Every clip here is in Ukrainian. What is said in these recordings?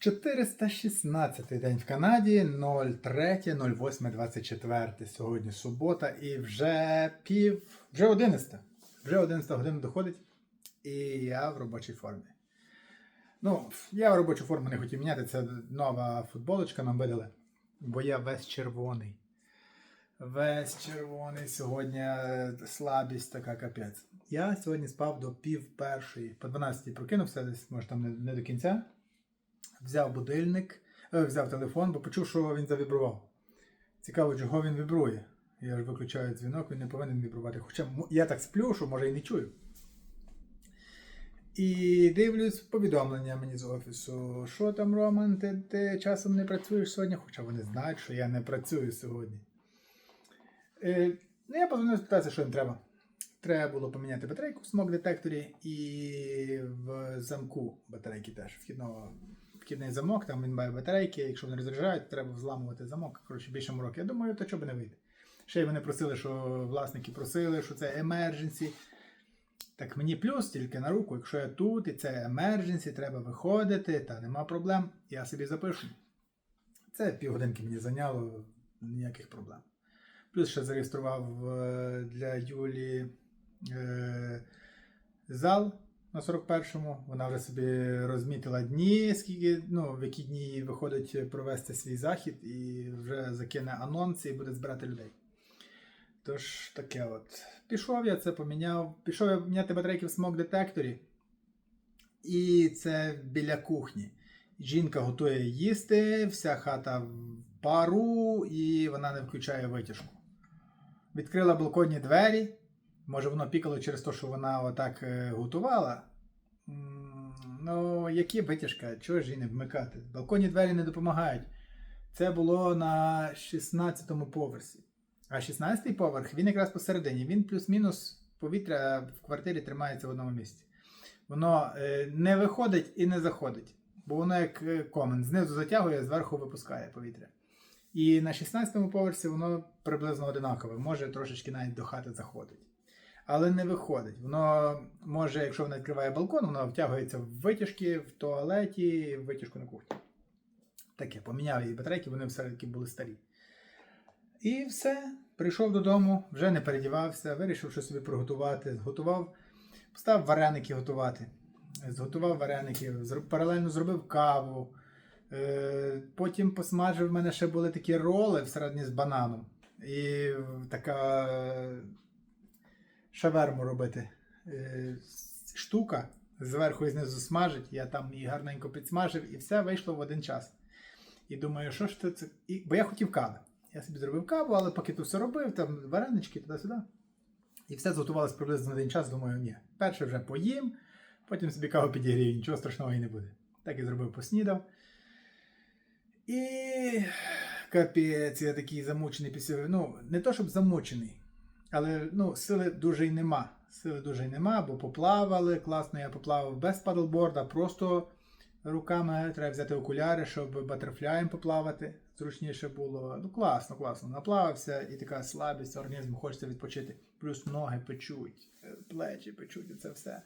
416 день в Канаді, 03.08.24. Сьогодні субота і вже пів, вже 11. Вже 11 година доходить, і я в робочій формі. Ну, я в робочу форму не хотів міняти, це нова футболочка нам видали, бо я весь червоний. Весь червоний сьогодні е, слабість така капець. Я сьогодні спав до пів першої, по 12 прокинувся, десь може там не, не до кінця. Взяв будильник, е, взяв телефон, бо почув, що він завібрував. Цікаво, чого він вібрує. Я ж виключаю дзвінок, він не повинен вібрувати. Хоча я так сплю, що може і не чую. І дивлюсь повідомлення мені з офісу. Що там, Роман, ти, ти часом не працюєш сьогодні? Хоча вони знають, що я не працюю сьогодні. Е, ну, я позвонив спитатися, що їм треба. Треба було поміняти батарейку в смок детекторі і в замку батарейки теж. Вхідного, вхідний замок, там він має батарейки, якщо вони розряджають, треба взламувати замок. Коротше, більше мороки. Я думаю, то чого б не вийде. Ще й вони просили, що власники просили, що це емердженсі. Так мені плюс тільки на руку, якщо я тут і це емердженсі, треба виходити, та нема проблем, я собі запишу. Це півгодинки мені зайняло, ніяких проблем. Плюс ще зареєстрував е, для Юлі е, зал на 41-му. Вона вже собі розмітила дні, скільки, ну, в які дні виходить провести свій захід, і вже закине анонс і буде збирати людей. Тож таке от. Пішов я це поміняв. Пішов я міняти батарейки в смок детекторі. І це біля кухні. Жінка готує їсти, вся хата в пару, і вона не включає витяжку. Відкрила балконні двері. Може, воно пікало через те, що вона отак е, готувала. Ну, які витяжка? Чого ж її не вмикати? Балконні двері не допомагають. Це було на 16-му поверсі. А 16-й поверх, він якраз посередині. Він плюс-мінус повітря в квартирі тримається в одному місці. Воно е, не виходить і не заходить. Бо воно як е, комен. Знизу затягує, зверху випускає повітря. І на 16-му поверсі воно приблизно одинакове, може трошечки навіть до хати заходить. Але не виходить. Воно може, якщо вона відкриває балкон, воно втягується в витяжки в туалеті, в витяжку на кухні. Таке, поміняв її батарейки, вони все-таки були старі. І все. Прийшов додому, вже не передівався, вирішив щось собі приготувати. Зготував, став вареники готувати. Зготував вареники, паралельно зробив каву. Е, Потім посмажив, в мене ще були такі роли всередині з бананом. І така шаверму робити. Е, Штука зверху і знизу смажить. Я там її гарненько підсмажив, і все вийшло в один час. І думаю, що ж це? І, бо я хотів кави. Я собі зробив каву, але поки то все робив, там варенички туди-сюди. І все зготувалося приблизно на один час. Думаю, ні. Перше вже поїм, потім собі каву підігрію, нічого страшного і не буде. Так і зробив, поснідав. І капець, я такий замучений після. Ну, не то, щоб замучений, але ну, сили дуже й нема. Сили дуже й нема, бо поплавали. Класно, я поплавав без падлборда, просто руками треба взяти окуляри, щоб батерфляєм поплавати. Зручніше було. Ну, класно, класно. Наплавався і така слабість організму, хочеться відпочити. Плюс ноги печуть, плечі печуть і це все.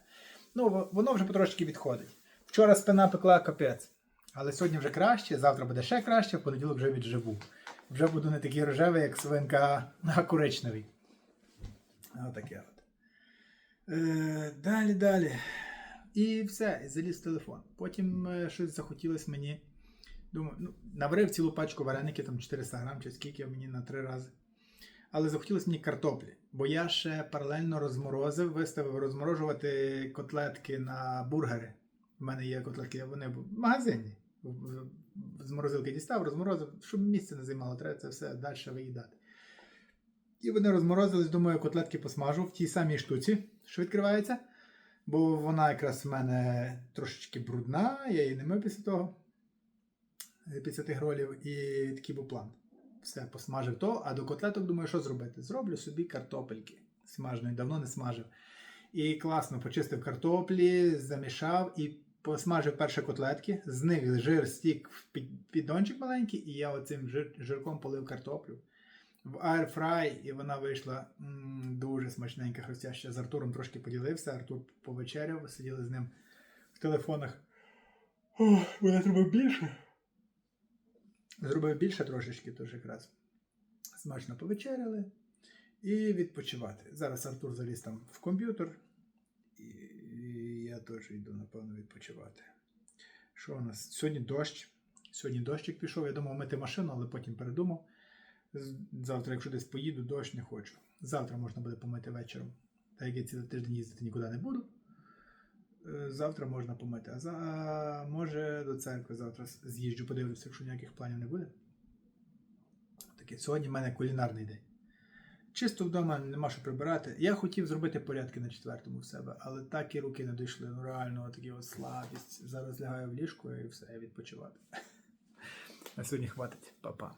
Ну, воно вже потрошки відходить. Вчора спина пекла капець. Але сьогодні вже краще, завтра буде ще краще, в понеділок вже відживу. Вже буду не такий рожевий, як свинка, а коричневий. Отаке от. Е, далі, далі. І все, заліз в телефон. Потім е, щось захотілося мені. Думаю, ну, наварив цілу пачку вареників, там 400 грам, чи скільки мені на три рази. Але захотілося мені картоплі, бо я ще паралельно розморозив, виставив розморожувати котлетки на бургери. У мене є котлетки, вони в магазині. З морозилки дістав, розморозив, щоб місце не займало, треба це все далі виїдати. І вони розморозились, думаю, котлетки посмажу в тій самій штуці, що відкривається. Бо вона якраз в мене трошечки брудна, я її не мив після того, е, після тих ролів, і такий був план. Все, посмажив то, а до котлеток думаю, що зробити? Зроблю собі картопельки смаженої, давно не смажив. І класно почистив картоплі, замішав і посмажив перші котлетки, з них жир стік в піддончик маленький, і я оцим жир, жирком полив картоплю в аерфрай, і вона вийшла м, дуже смачненька, хрустяща. З Артуром трошки поділився. Артур повечеряв, сиділи з ним в телефонах. Ох, мене зробив більше. Зробив більше трошечки, тож якраз смачно повечеряли і відпочивати. Зараз Артур заліз там в комп'ютер, і я теж йду, напевно, відпочивати. Що у нас? Сьогодні дощ. Сьогодні дощик пішов. Я думав мити машину, але потім передумав. Завтра, якщо десь поїду, дощ не хочу. Завтра можна буде помити вечором. Так як я цілий тиждень їздити нікуди не буду. Е, Завтра можна помити. А за... може до церкви завтра з'їжджу, подивлюся, якщо ніяких планів не буде. Таке, сьогодні в мене кулінарний день. Чисто вдома нема що прибирати. Я хотів зробити порядки на четвертому в себе, але так і руки не дійшли. Ну реально такі от слабість. Зараз лягаю в ліжко і все, я відпочивати. На сьогодні хватить. Па-па.